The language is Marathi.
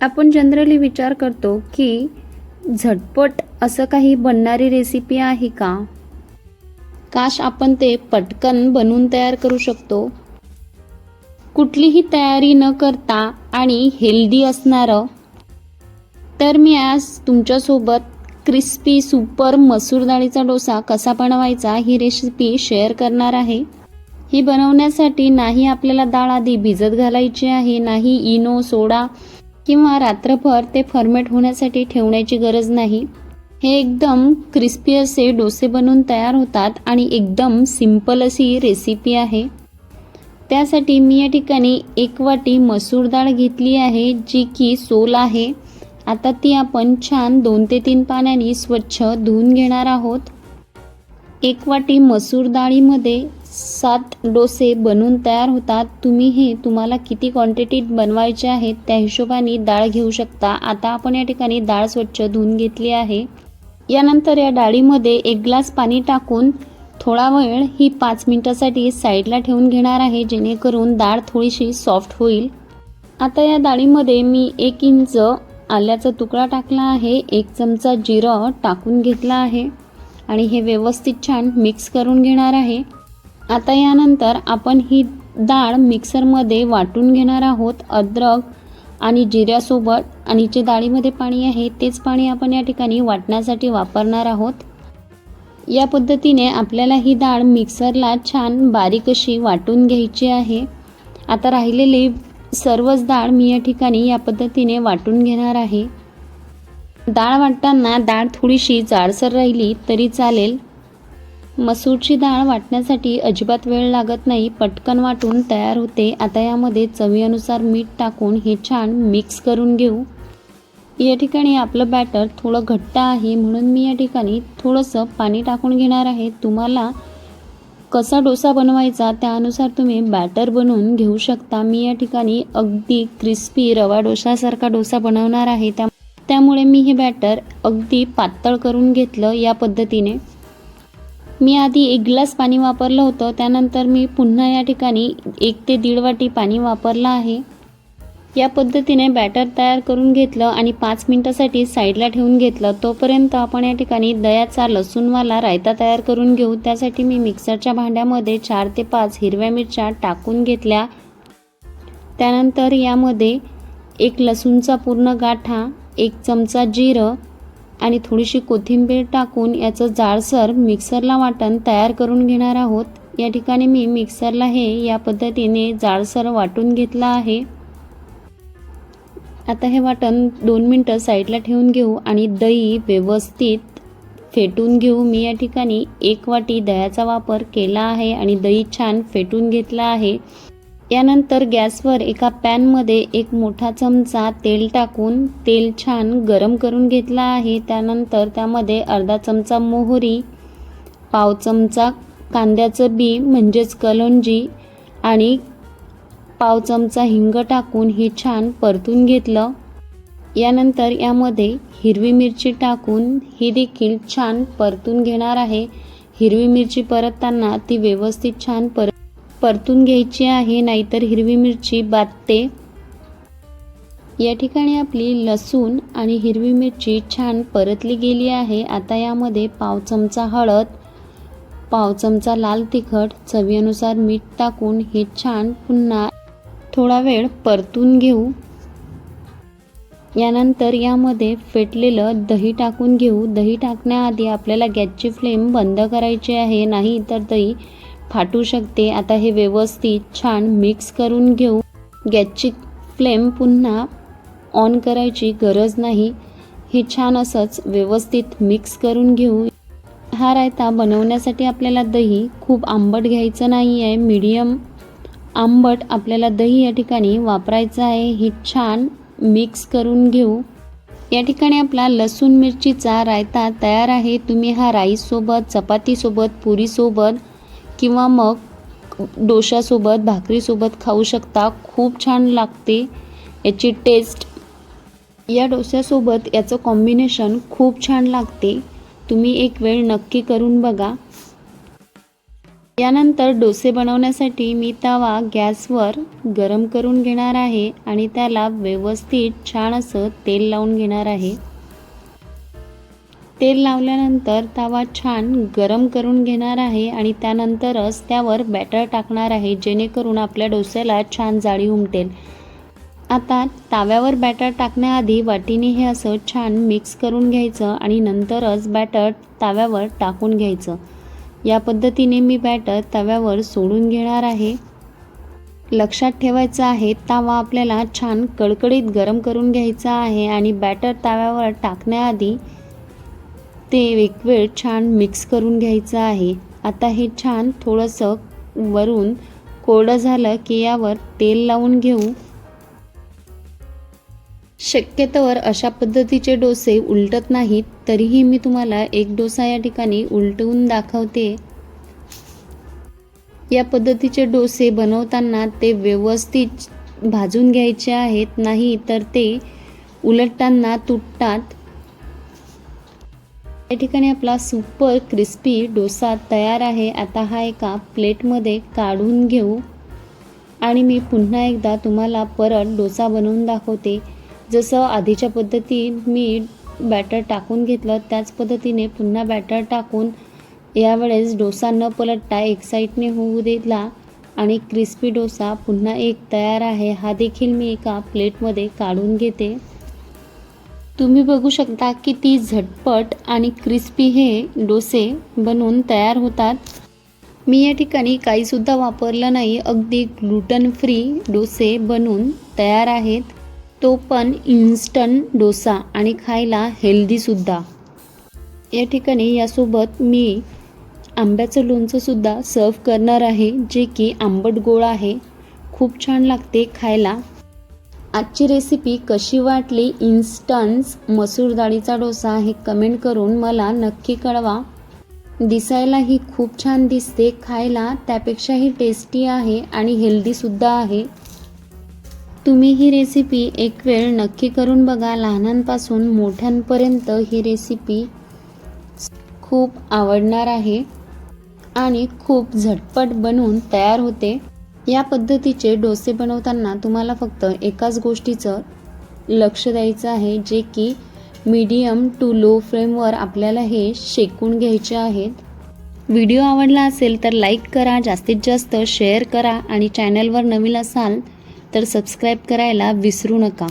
आपण जनरली विचार करतो की झटपट असं काही बनणारी रेसिपी आहे का? काश आपण ते पटकन बनवून तयार करू शकतो. कुठलीही तयारी न करता आणि हेल्दी असणारं. तर मी आज तुमच्यासोबत क्रिस्पी सुपर मसूर डाळीचा डोसा कसा बनवायचा ही रेसिपी शेअर करणार आहे. ही बनवण्यासाठी नाही आपल्याला डाळ आधी भिजत घालायची आहे नाही इनो सोडा किंवा रात्रभर ते फर्मेट होण्यासाठी ठेवण्याची गरज नाही. हे एकदम क्रिस्पी असे डोसे बनवून तयार होतात आणि एकदम सिंपल अशी रेसिपी आहे. त्यासाठी मी या ठिकाणी एक वाटी मसूर डाळ घेतली आहे जी की सोल आहे. आता ती आपण छान दोन ते तीन पाण्याने स्वच्छ धुवून घेणार आहोत. एक वाटी मसूर डाळीमध्ये सात डोसे बनवून तयार होतात. तुम्ही हे तुम्हाला किती क्वांटिटीत बनवायचे आहेत त्या हिशोबाने डाळ घेऊ शकता. आता आपण या ठिकाणी डाळ स्वच्छ धुवून घेतली आहे. यानंतर या डाळीमध्ये एक ग्लास पाणी टाकून थोडा वेळ ही पाच मिनटासाठी साईडला ठेवून घेणार आहे जेणेकरून डाळ थोडीशी सॉफ्ट होईल. आता या डाळीमध्ये मी एक इंच आल्याचा तुकडा टाकला आहे. एक चमचा जिरं टाकून घेतला आहे. आणि हे व्यवस्थित छान मिक्स करून घेणार आहे. आता यानंतर आपण ही डाळ मिक्सरमध्ये वाटून घेणार आहोत अद्रक आणि जिऱ्यासोबत. आणि जे डाळीमध्ये पाणी आहे तेच पाणी आपण या ठिकाणी वाटण्यासाठी वापरणार आहोत. या पद्धतीने आपल्याला ही डाळ मिक्सरला छान बारीक अशी वाटून घ्यायची आहे. आता राहिलेली सर्वच डाळ मी या ठिकाणी या पद्धतीने वाटून घेणार आहे. डाळ वाटताना डाळ थोडीशी जाडसर राहिली तरी चालेल. मसूरची डाळ वाटण्यासाठी अजिबात वेळ लागत नाही पटकन वाटून तयार होते. आता यामध्ये चवीनुसार मीठ टाकून हे छान मिक्स करून घेऊ. या ठिकाणी आपलं बॅटर थोडं घट्ट आहे म्हणून मी या ठिकाणी थोडंसं पाणी टाकून घेणार आहे. तुम्हाला कसा डोसा बनवायचा त्यानुसार तुम्ही बॅटर बनवून घेऊ शकता. मी या ठिकाणी अगदी क्रिस्पी रवा डोसासारखा डोसा बनवणार आहे. त्या त्यामुळे मी हे बॅटर अगदी पातळ करून घेतलं या पद्धतीने. मी आधी एक ग्लास पाणी वापरलं होतं त्यानंतर मी पुन्हा या ठिकाणी एक ते दीड वाटी पाणी वापरलं आहे. या पद्धतीने बॅटर तयार करून घेतलं आणि पाच मिनटासाठी साईडला ठेवून घेतलं. तोपर्यंत आपण या ठिकाणी दह्याचा लसूणवाला रायता तयार करून घेऊ. त्यासाठी मी मिक्सरच्या भांड्यामध्ये चार ते पाच हिरव्या मिरच्या टाकून घेतल्या. त्यानंतर यामध्ये एक लसूणचा पूर्ण गाठा एक चमचा जिरं आणि थोडीशी कोथिंबीर टाकून याचं जाडसर मिक्सरला वाटण तयार करून घेणार आहोत. या ठिकाणी मी मिक्सरला हे या पद्धतीने जाडसर वाटून घेतलं आहे. आता हे वाटण दोन मिनटं साईडला ठेवून घेऊ आणि दही व्यवस्थित फेटून घेऊ. मी या ठिकाणी एक वाटी दह्याचा वापर केला आहे आणि दही छान फेटून घेतला आहे. यानंतर गॅसवर एका पॅनमध्ये एक मोठा चमचा तेल टाकून तेल छान गरम करून घेतला आहे. त्यानंतर त्यामध्ये अर्धा चमचा मोहरी पाव चमचा कांद्याचं बी म्हणजेच कलोंजी आणि पाव चमचा हिंग टाकून हे छान परतून घेतलं. यानंतर यामध्ये हिरवी मिरची टाकून ही देखील छान परतून घेणार आहे. हिरवी मिरची परतताना ती व्यवस्थित छान परत परतून घ्यायची आहे नाहीतर हिरवी मिरची बातते. या ठिकाणी आपली लसूण आणि हिरवी मिरची छान परतली गेली आहे. आता यामध्ये पाव चमचा हळद पाव चमचा लाल तिखट चवीनुसार मीठ टाकून हे छान पुन्हा थोडा वेळ परतून घेऊ. यानंतर यामध्ये फेटलेलं दही टाकून घेऊ. दही टाकण्याआधी आपल्याला गॅसची फ्लेम बंद करायची आहे नाही तर दही फाटू शकते. आता हे व्यवस्थित छान मिक्स करून घेऊ. गॅसची फ्लेम पुन्हा ऑन करायची गरज नाही. हे छान असंच व्यवस्थित मिक्स करून घेऊ. हा रायता बनवण्यासाठी आपल्याला दही खूप आंबट घ्यायचं नाही आहे मीडियम आंबट आपल्याला दही या ठिकाणी वापरायचं आहे. हे छान मिक्स करून घेऊ. या ठिकाणी आपला लसूण मिरचीचा रायता तयार आहे. तुम्ही हा राईससोबत चपातीसोबत पुरीसोबत किंवा मग डोशासोबत भाकरीसोबत खाऊ शकता. खूप छान लागते याची टेस्ट या डोश्यासोबत याचं कॉम्बिनेशन खूप छान लागते. तुम्ही एक वेळ नक्की करून बघा. यानंतर डोसे बनवण्यासाठी मी तवा गॅसवर गरम करून घेणार आहे आणि त्याला व्यवस्थित छान असं तेल लावून घेणार आहे. तेल लावल्यानंतर तवा छान गरम करून घेणार आहे आणि त्यानंतरच त्यावर बॅटर टाकणार आहे जेणेकरून आपल्या डोस्याला छान जाळी उमटेल. आता ताव्यावर बॅटर टाकण्याआधी वाटीने हे असं छान मिक्स करून घ्यायचं आणि नंतरच बॅटर ताव्यावर टाकून घ्यायचं. या पद्धतीने मी बॅटर तव्यावर सोडून घेणार आहे. लक्षात ठेवायचं आहे तावा आपल्याला छान कडकडीत गरम करून घ्यायचा आहे आणि बॅटर तव्यावर टाकण्याआधी ते एक वेळ छान मिक्स करून घ्यायचं आहे. आता हे छान थोडंसं वरून कोरडं झालं की यावर तेल लावून घेऊ. शक्यतोवर अशा पद्धतीचे डोसे उलटत नाहीत तरीही मी तुम्हाला एक डोसा या ठिकाणी उलटवून दाखवते. या पद्धतीचे डोसे बनवताना ते व्यवस्थित भाजून घ्यायचे आहेत नाही तर ते उलटताना तुटतात. या ठिकाणी आपला सुपर क्रिस्पी डोसा तयार आहे. आता हा एका प्लेटमध्ये काढून घेऊ. आणि मी पुन्हा एकदा तुम्हाला परत डोसा बनवून दाखवते. जसं आधीच्या पद्धतीत मी बॅटर टाकून घेतलं त्याच पद्धतीने पुन्हा बॅटर टाकून यावेळेस डोसा न पलटता एक साईडने होऊ दिला आणि क्रिस्पी डोसा पुन्हा एक तयार आहे. हा देखील मी एका प्लेटमध्ये काढून घेते. तुम्ही बघू शकता किती झटपट आणि क्रिस्पी हे डोसे बनवून तयार होतात. मी या ठिकाणी काहीसुद्धा वापरलं नाही अगदी ग्लुटन फ्री डोसे बनवून तयार आहेत. तो पण इन्स्टंट डोसा आणि खायला हेल्दीसुद्धा या ठिकाणी यासोबत मी आंब्याचं लोणचंसुद्धा सर्व करणार आहे जे की आंबट गोळ आहे. खूप छान लागते खायला. आजची रेसिपी कशी वाटली? इन्स्टंट मसूर डाळीचा डोसा हे कमेंट करून मला नक्की कळवा. दिसायलाही खूप छान दिसते खायला त्यापेक्षाही टेस्टी आहे आणि हेल्दीसुद्धा आहे. तुम्ही ही रेसिपी एक वेळ नक्की करून बघा. लहानांपासून मोठ्यांपर्यंत ही रेसिपी खूप आवडणार आहे आणि खूप झटपट बनवून तयार होते. या पद्धतीचे डोसे बनवताना तुम्हाला फक्त एकाच गोष्टीचं लक्ष द्यायचं आहे जे की मीडियम टू लो फ्लेमवर आपल्याला हे शेकून घ्यायचे आहेत. व्हिडिओ आवडला असेल तर लाईक करा जास्तीत जास्त शेअर करा आणि चॅनलवर नवीन असाल तर सबस्क्राईब करायला विसरू नका.